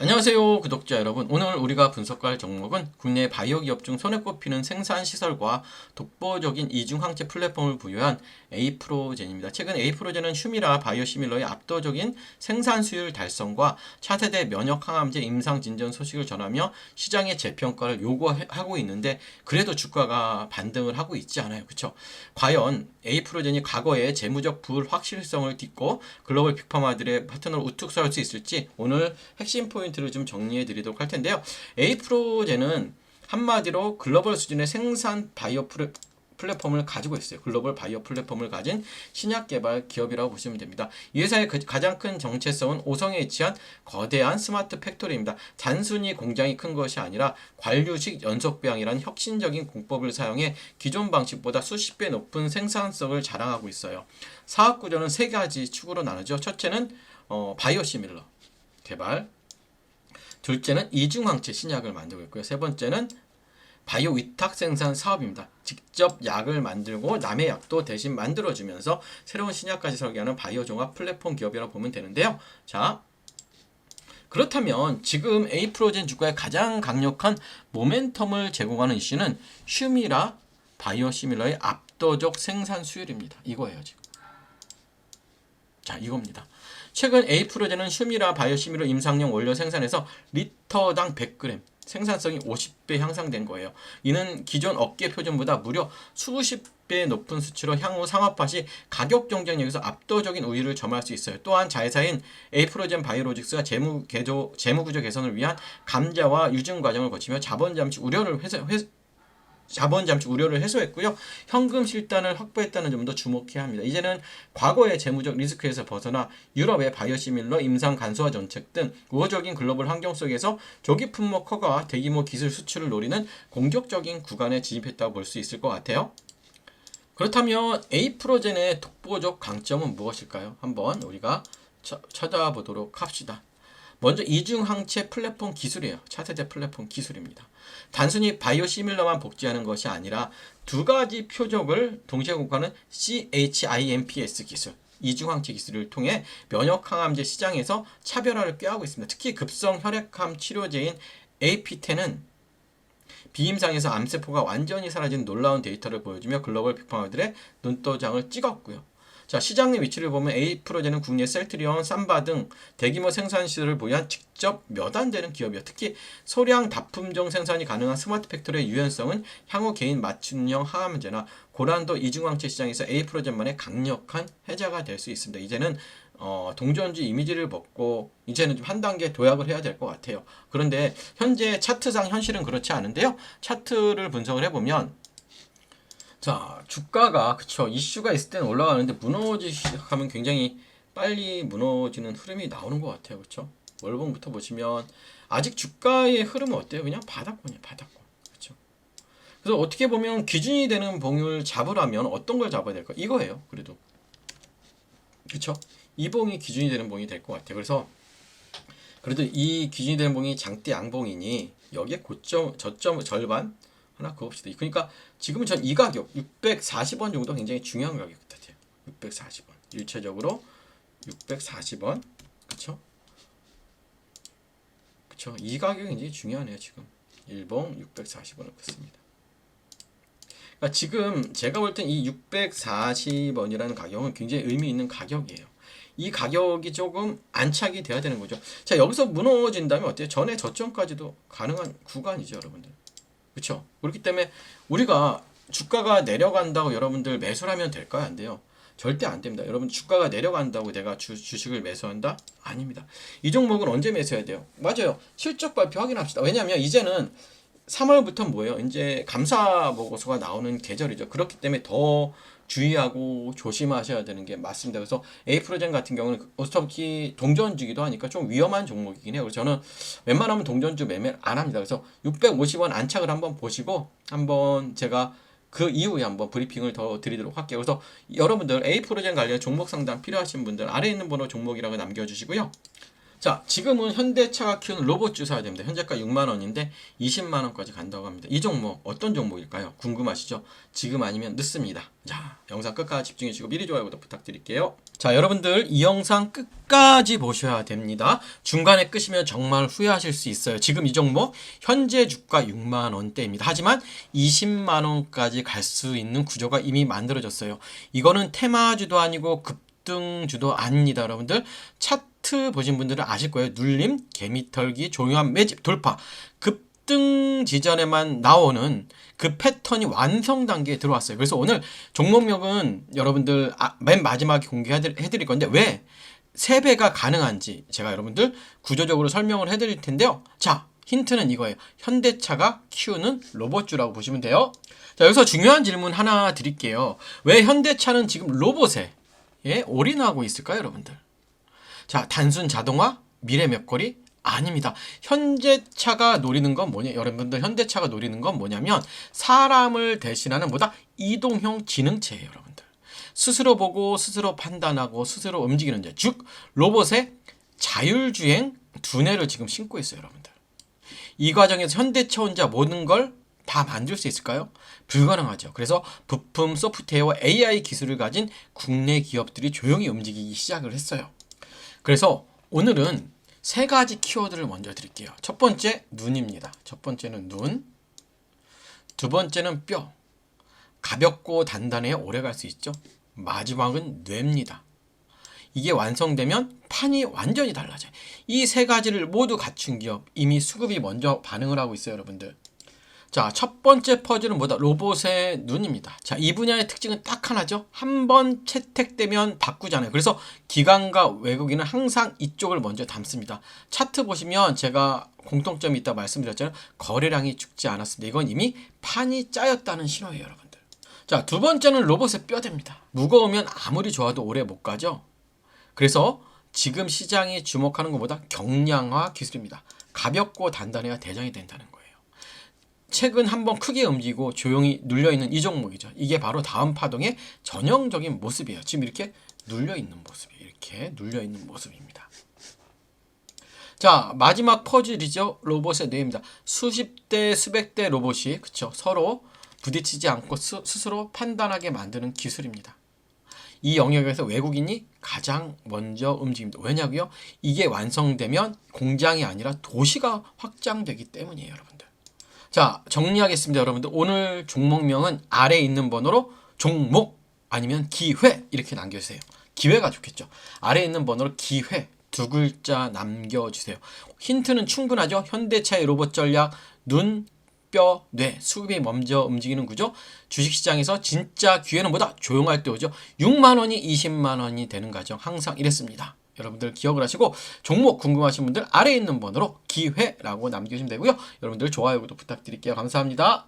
안녕하세요 구독자 여러분 오늘 우리가 분석할 종목은 국내 바이오 기업 중 손에 꼽히는 생산 시설과 독보적인 이중항체 플랫폼을 부여한 에이프로젠입니다. 최근 에이프로젠은 슈미라 바이오 시밀러의 압도적인 생산 수율 달성과 차세대 면역 항암제 임상 진전 소식을 전하며 시장의 재평가를 요구하고 있는데 그래도 주가가 반등을 하고 있지 않아요. 그렇죠? 과연 에이프로젠이 과거의 재무적 불확실성을 딛고 글로벌 빅파마들의 파트너로 우뚝 설 수 있을지 오늘 핵심 포인트 를 좀 정리해 드리도록 할 텐데요. 에이프로젠은 한마디로 글로벌 수준의 생산 바이오 프레, 플랫폼을 가지고 있어요. 글로벌 바이오 플랫폼을 가진 신약 개발 기업이라고 보시면 됩니다. 이 회사의 그 가장 큰 정체성은 오성에 위치한 거대한 스마트 팩토리입니다. 단순히 공장이 큰 것이 아니라 관류식 연속 배양이라는 혁신적인 공법을 사용해 기존 방식보다 수십 배 높은 생산성을 자랑하고 있어요. 사업 구조는 세 가지 축으로 나누죠. 첫째는 어, 바이오 시밀러 개발, 둘째는 이중항체 신약을 만들고 있고요. 세 번째는 바이오 위탁 생산 사업입니다. 직접 약을 만들고 남의 약도 대신 만들어주면서 새로운 신약까지 설계하는 바이오 종합 플랫폼 기업이라고 보면 되는데요. 자, 그렇다면 지금 에이프로젠 주가의 가장 강력한 모멘텀을 제공하는 이슈는 슈미라 바이오 시밀러의 압도적 생산 수율입니다. 이거예요, 지금. 자, 이겁니다. 최근 에이프로젠은 슈미라 바이오시밀러 임상용 원료 생산에서 리터당 100g 생산성이 50배 향상된 거예요. 이는 기존 업계 표준보다 무려 수십 배 높은 수치로 향후 상업화 시 가격 경쟁력에서 압도적인 우위를 점할 수 있어요. 또한 자회사인 에이프로젠 바이오로직스가 재무 개조 재무 구조 개선을 위한 감자와 유증 과정을 거치며 자본 잠시 우려를 회수, 회수 자본 잠시 우려를 해소했고요. 현금 실단을 확보했다는 점도 주목해야 합니다. 이제는 과거의 재무적 리스크에서 벗어나 유럽의 바이오시밀러 임상 간소화 정책 등 우호적인 글로벌 환경 속에서 조기 품목 허가와 대규모 기술 수출을 노리는 공격적인 구간에 진입했다고 볼 수 있을 것 같아요. 그렇다면 에이프로젠의 독보적 강점은 무엇일까요? 한번 우리가 쳐- 찾아보도록 합시다. 먼저 이중항체 플랫폼 기술이에요. 차세대 플랫폼 기술입니다. 단순히 바이오 시밀러만 복제하는 것이 아니라 두 가지 표적을 동시에 공급하는 CHIMPS 기술, 이중항체 기술을 통해 면역 항암제 시장에서 차별화를 꾀하고 있습니다. 특히 급성 혈액암 치료제인 AP10은 비임상에서 암세포가 완전히 사라진 놀라운 데이터를 보여주며 글로벌 빅파마들의 눈도장을 찍었고요. 자, 시장 내 위치를 보면 에이프로제는 국내 셀트리온, 삼바 등 대규모 생산 시설을 보유한 직접 몇 안 되는 기업이요. 특히 소량 다품종 생산이 가능한 스마트 팩토리의 유연성은 향후 개인 맞춤형 항암제나 고란도 이중항체 시장에서 에이프로젠만의 강력한 해자가 될 수 있습니다. 이제는 어, 동전주 이미지를 벗고 이제는 좀 한 단계 도약을 해야 될 것 같아요. 그런데 현재 차트상 현실은 그렇지 않은데요. 차트를 분석을 해보면 자 주가가 그쵸 이슈가 있을 때는 올라가는데 무너지기 시작하면 굉장히 빨리 무너지는 흐름이 나오는 것 같아요. 그쵸 월봉부터 보시면 아직 주가의 흐름은 어때요? 그냥 바닥권이에요. 바닥권. 그쵸 그래서 어떻게 보면 기준이 되는 봉을 잡으라면 어떤 걸 잡아야 될까? 이거예요. 그래도 그쵸 이 봉이 기준이 되는 봉이 될 것 같아요. 그래서 그래도 이 기준이 되는 봉이 장대 양봉이니 여기에 고점 저점 절반 하나 그읍시다. 그러니까 지금은 전 이 가격 640원 정도 굉장히 중요한 가격 같아요. 640원 일체적으로 640원 그쵸? 그쵸? 이 가격이 굉장히 중요하네요. 지금 일봉 640원을 긋습니다. 그러니까 지금 제가 볼 땐 이 640원이라는 가격은 굉장히 의미 있는 가격이에요. 이 가격이 조금 안착이 돼야 되는 거죠. 자, 여기서 무너진다면 어때요? 전에 저점까지도 가능한 구간이죠, 여러분들. 그렇죠? 그렇기 때문에 우리가 주가가 내려간다고 여러분들 매수를 하면 될까요? 안 돼요. 절대 안 됩니다. 여러분 주가가 내려간다고 내가 주, 주식을 매수한다? 아닙니다. 이 종목은 언제 매수해야 돼요? 맞아요. 실적 발표 확인합시다. 왜냐하면 이제는 3월부터 뭐예요? 이제 감사 보고서가 나오는 계절이죠. 그렇기 때문에 더 주의하고 조심하셔야 되는 게 맞습니다. 그래서 에이프로젠 같은 경우는 어차피 동전주기도 하니까 좀 위험한 종목이긴 해요. 그래서 저는 웬만하면 동전주 매매를 안 합니다. 그래서 650원 안착을 한번 보시고 한번 제가 그 이후에 한번 브리핑을 더 드리도록 할게요. 그래서 여러분들 에이프로젠 관련 종목 상담 필요하신 분들 아래에 있는 번호 종목이라고 남겨주시고요. 자, 지금은 현대차가 키우는 로봇주 사야 됩니다. 현재가 6만 원인데 20만 원까지 간다고 합니다. 이 종목 어떤 종목일까요? 궁금하시죠? 지금 아니면 늦습니다. 자, 영상 끝까지 집중해 주시고 미리 좋아요 구독 부탁드릴게요. 자, 여러분들 이 영상 끝까지 보셔야 됩니다. 중간에 끄시면 정말 후회하실 수 있어요. 지금 이 종목 현재 주가 6만 원대입니다. 하지만 20만 원까지 갈 수 있는 구조가 이미 만들어졌어요. 이거는 테마주도 아니고 급등주도 아닙니다, 여러분들. 차트 보신 분들은 아실 거예요. 눌림, 개미털기, 조용한 매집, 돌파. 급등 지전에만 나오는 그 패턴이 완성 단계에 들어왔어요. 그래서 오늘 종목명은 여러분들 아, 맨 마지막에 공개해드릴 건데 왜 3배가 가능한지 제가 여러분들 구조적으로 설명을 해드릴 텐데요. 자, 힌트는 이거예요. 현대차가 키우는 로봇주라고 보시면 돼요. 자, 여기서 중요한 질문 하나 드릴게요. 왜 현대차는 지금 로봇에 예, 올인하고 있을까요, 여러분들? 자, 단순 자동화, 미래 몇거리 아닙니다. 현대차가 노리는 건 뭐냐? 여러분들 현대차가 노리는 건 뭐냐면 사람을 대신하는 뭐다? 이동형 지능체예요, 여러분들. 스스로 보고 스스로 판단하고 스스로 움직이는 자, 즉 로봇의 자율주행 두뇌를 지금 신고 있어요, 여러분들. 이 과정에서 현대차 혼자 모든 걸 다 만들 수 있을까요? 불가능하죠. 그래서 부품, 소프트웨어, AI 기술을 가진 국내 기업들이 조용히 움직이기 시작을 했어요. 그래서 오늘은 세 가지 키워드를 먼저 드릴게요. 첫 번째 눈입니다. 첫 번째는 눈. 두 번째는 뼈. 가볍고 단단해 오래 갈 수 있죠. 마지막은 뇌입니다. 이게 완성되면 판이 완전히 달라져요. 이 세 가지를 모두 갖춘 기업 이미 수급이 먼저 반응을 하고 있어요, 여러분들. 자, 첫 번째 퍼즐은 뭐다? 로봇의 눈입니다. 자, 이 분야의 특징은 딱 하나죠. 한 번 채택되면 바꾸잖아요. 그래서 기관과 외국인은 항상 이쪽을 먼저 담습니다. 차트 보시면 제가 공통점이 있다 말씀드렸잖아요. 거래량이 죽지 않았습니다. 이건 이미 판이 짜였다는 신호예요, 여러분들. 자, 두 번째는 로봇의 뼈대입니다. 무거우면 아무리 좋아도 오래 못 가죠. 그래서 지금 시장이 주목하는 것보다 경량화 기술입니다. 가볍고 단단해야 대장이 된다는 거예요. 최근 한번 크게 움직이고 조용히 눌려 있는 이 종목이죠. 이게 바로 다음 파동의 전형적인 모습이에요. 지금 이렇게 눌려 있는 모습이에요. 이렇게 눌려 있는 모습입니다. 자, 마지막 퍼즐이죠. 로봇의 뇌입니다. 수십 대, 수백 대 로봇이 그쵸 서로 부딪히지 않고 스, 스스로 판단하게 만드는 기술입니다. 이 영역에서 외국인이 가장 먼저 움직입니다. 왜냐고요? 이게 완성되면 공장이 아니라 도시가 확장되기 때문이에요, 여러분들. 자, 정리하겠습니다, 여러분들. 오늘 종목명은 아래에 있는 번호로 종목 아니면 기회 이렇게 남겨주세요. 기회가 좋겠죠. 아래에 있는 번호로 기회 두 글자 남겨주세요. 힌트는 충분하죠. 현대차의 로봇 전략 눈, 뼈, 뇌, 수급이 먼저 움직이는 구조. 주식시장에서 진짜 기회는 뭐다? 조용할 때 오죠. 6만 원이 20만 원이 되는 과정 항상 이랬습니다. 여러분들 기억을 하시고 종목 궁금하신 분들 아래에 있는 번호로 기회라고 남겨주시면 되고요. 여러분들 좋아요, 구독 부탁드릴게요. 감사합니다.